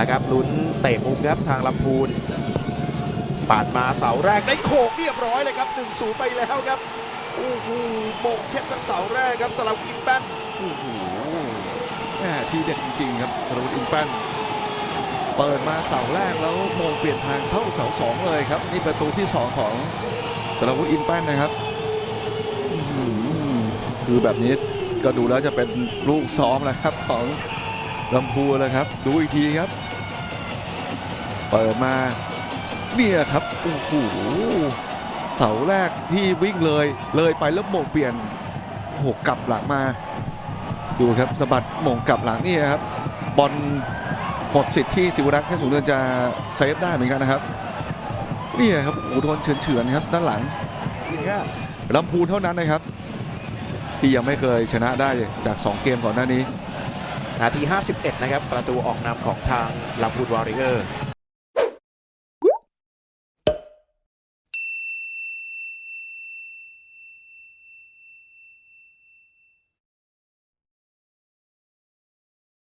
ละครับลุ้นเตะมุมครับทางลำพูนปาดมาเสาแรกได้โขกเรียบร้อยเลยครับ1นศูนย์ไปแล้วครับโอ้โหโมงเช็ดทั้งเสาแรกครับสลับอินแป้นโอ้โหแหมทีเด็ดจริง ๆ ครับสรวุฒิอินแป้นเปิดมาเสาแรกแล้วโมงเปลี่ยนทางเข้าเสาสองเลยครับ นี่ประตูที่สองของสรวุฒิอินแป้นนะครับคือแบบนี้ก็ดูแล้วจะเป็นลูกซ้อมแล้วครับของ ลำพูแล้วครับ ดูอีกทีครับ เปิดมา เนี่ยครับโอ้โหเสาแรกที่วิ่งเลย เลยไปแล้วโมงเปลี่ยนโหกลับหลังมา ดูครับสะบัดหม่งกลับหลังนี่ครับ บอลหมดสิทธิ์ที่สิวรักษ์แค่สูงเนินจะเซฟได้เหมือนกันนะครับนี่ครับโอ้โหโดนเฉือนๆครับด้านหลังนี่แค่ลำพูนเท่านั้นนะครับ ที่ยังไม่เคยชนะได้จาก 2 เกมก่อนหน้านี้ นาที 51 นะครับ ประตูออกนำของทางลำพูนวอริเออร์